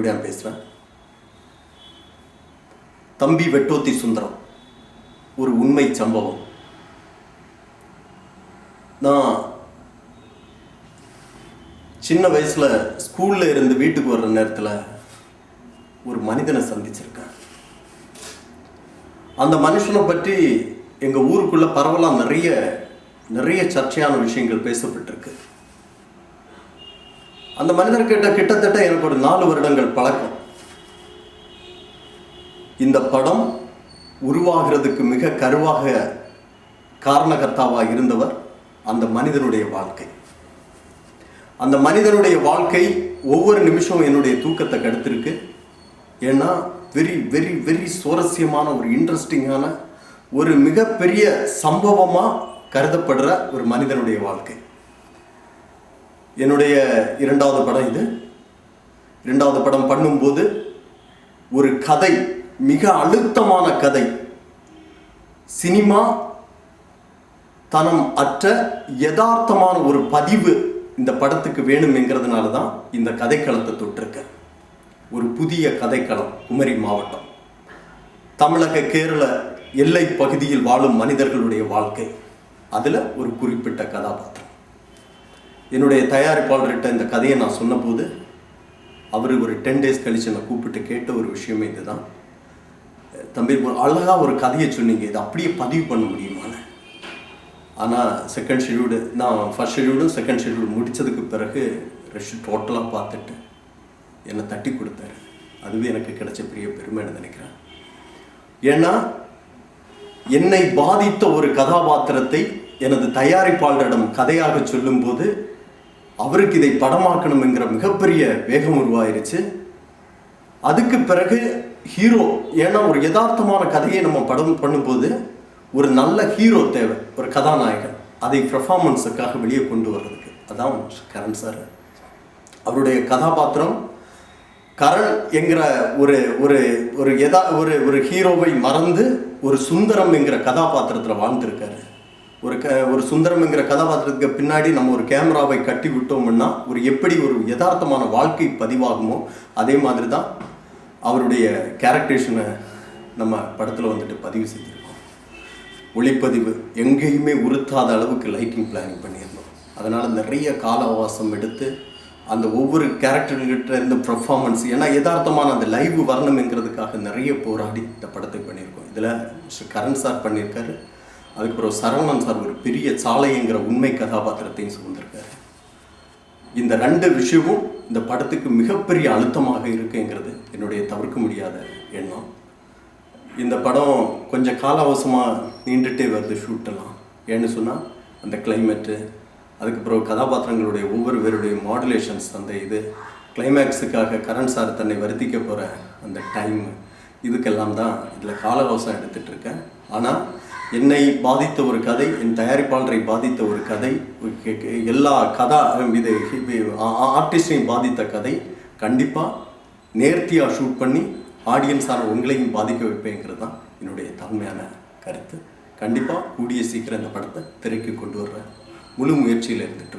விசி பேசுகிறேன் தம்பி வெட்டோத்தி சுந்தரம் ஒரு உண்மை சம்பவம். நான் சின்ன வயசில் ஸ்கூலில் இருந்து வீட்டுக்கு வர்ற நேரத்தில் ஒரு மனிதனை சந்திச்சிருக்கேன். அந்த மனுஷனை பற்றி எங்கள் ஊருக்குள்ள பரவலாக நிறைய நிறைய சர்ச்சையான விஷயங்கள் பேசப்பட்டிருக்கு. அந்த மனிதர்கிட்ட கிட்டத்தட்ட எனக்கு ஒரு நாலு வருடங்கள் பழக்கம். இந்த படம் உருவாகிறதுக்கு மிக கருவாக காரணகர்த்தாவாக இருந்தவர் அந்த மனிதனுடைய வாழ்க்கை. அந்த மனிதனுடைய வாழ்க்கை ஒவ்வொரு நிமிஷமும் என்னுடைய தூக்கத்தை கெடுத்திருக்கு. ஏன்னா வெரி வெரி வெரி சுவாரஸ்யமான ஒரு இன்ட்ரெஸ்டிங்கான ஒரு மிகப்பெரிய சம்பவமாக கருதப்படுற ஒரு மனிதனுடைய வாழ்க்கை. என்னுடைய இரண்டாவது படம் இது. இரண்டாவது படம் பண்ணும்போது ஒரு கதை மிக அழுத்தமான கதை. சினிமா தனம் அற்ற யதார்த்தமான ஒரு பதிவு இந்த படத்துக்கு வேணுங்கிறதுனால தான் இந்த கதைக்களத்தை தொட்டிருக்கேன். ஒரு புதிய கதைக்களம் குமரி மாவட்டம். தமிழக கேரள எல்லை பகுதியில் வாழும் மனிதர்களுடைய வாழ்க்கை. அதில் ஒரு குறிப்பிட்ட கதாபாத்திரம். என்னுடைய தயாரிப்பாளர்கிட்ட இந்த கதையை நான் சொன்னபோது அவர் ஒரு டென் டேஸ் கழிச்சு என்னை கூப்பிட்டு கேட்ட ஒரு விஷயமே இதுதான். தம்பி அழகாக ஒரு கதையை சொன்னீங்க. இதை அப்படியே பதிவு பண்ண முடியுமான்னு? ஆனால் செகண்ட் ஷெடியூடு நான் ஃபர்ஸ்ட் ஷெடியூடும் செகண்ட் ஷெடியூடு முடித்ததுக்கு பிறகு ரெஷ் டோட்டலாக பார்த்துட்டு என்னை தட்டி கொடுத்தாரு. அதுவே எனக்கு கிடைச்ச பெரிய பெருமைன்னு நினைக்கிறேன். ஏன்னா என்னை பாதித்த ஒரு கதாபாத்திரத்தை எனது தயாரிப்பாளரிடம் கதையாக சொல்லும்போது அவருக்கு இதை படமாக்கணுங்கிற மிகப்பெரிய வேகம் உருவாயிருச்சு. அதுக்கு பிறகு ஹீரோ ஏன்னா ஒரு யதார்த்தமான கதையை நம்ம படம் பண்ணும்போது ஒரு நல்ல ஹீரோ தேவை ஒரு கதாநாயகன். அதை பெர்ஃபார்மன்ஸுக்காக வெளியே கொண்டு வர்றதுக்கு. அதான் கரண் சார். அவருடைய கதாபாத்திரம். கரண் என்கிற ஒரு ஒரு ஒரு எதா ஒரு ஒரு ஹீரோவை மறந்து ஒரு சுந்தரம் என்கிற கதாபாத்திரத்தில் வாழ்ந்திருக்காரு. ஒரு க ஒரு சுந்தரம்ங்கிற கதாபாத்திரத்துக்கு பின்னாடி நம்ம ஒரு கேமராவை கட்டி விட்டோம்னா ஒரு எப்படி ஒரு யதார்த்தமான வாழ்க்கை பதிவாகுமோ அதே மாதிரி தான் அவருடைய கேரக்டரேஷனை நம்ம படத்தில் வந்துட்டு பதிவு செஞ்சுருக்கோம். ஒளிப்பதிவு எங்கேயுமே உறுத்தாத அளவுக்கு லைட்டிங் பிளானிங் பண்ணியிருந்தோம். அதனால் நிறைய கால அவகாசம் எடுத்து அந்த ஒவ்வொரு கேரக்டர்கிட்ட இருந்த பெர்ஃபார்மன்ஸ் ஏன்னா யதார்த்தமான அந்த லைவ் வரணுங்கிறதுக்காக நிறைய போராடி இந்த படத்தை பண்ணியிருக்கோம். இதில் மிஸ்டர் கரண் சார் பண்ணியிருக்காரு. அதுக்கப்புறம் சரவணன் சார் ஒரு பெரிய சாலைங்கிற உண்மை கதாபாத்திரத்தையும் சுமந்திருக்காரு. இந்த ரெண்டு விஷயமும் இந்த படத்துக்கு மிகப்பெரிய அழுத்தமாக இருக்குங்கிறது என்னுடைய தவிர்க்க முடியாத எண்ணம். இந்த படம் கொஞ்சம் கால அவசமாக நீண்டுட்டே வருது ஷூட்டெல்லாம் ஏன்னு சொன்னால் அந்த கிளைமேட்டு அதுக்கப்புறம் கதாபாத்திரங்களுடைய ஒவ்வொரு பேருடைய மாடுலேஷன்ஸ் அந்த இது. கிளைமேக்ஸுக்காக கரண் சார் தன்னை வருத்திக்க போகிற அந்த டைம் இதுக்கெல்லாம் தான் இதில் கால எடுத்துகிட்டு இருக்கேன் ஆனால் என்னை பாதித்த ஒரு கதை என் தயாரிப்பாளரை பாதித்த ஒரு கதை கே- எல்லா கதா இது ஆர்டிஸ்டையும் பாதித்த கதை கண்டிப்பாக நேர்த்தியாக ஷூட் பண்ணி ஆடியன்ஸான உங்களையும் பாதிக்க வைப்பேங்கிறது தான் என்னுடைய தாழ்மையான கருத்து. கண்டிப்பாக கூடிய சீக்கிரம் இந்த படத்தை திரைக்கு கொண்டு வர்ற முழு முயற்சியில் இருந்துட்டு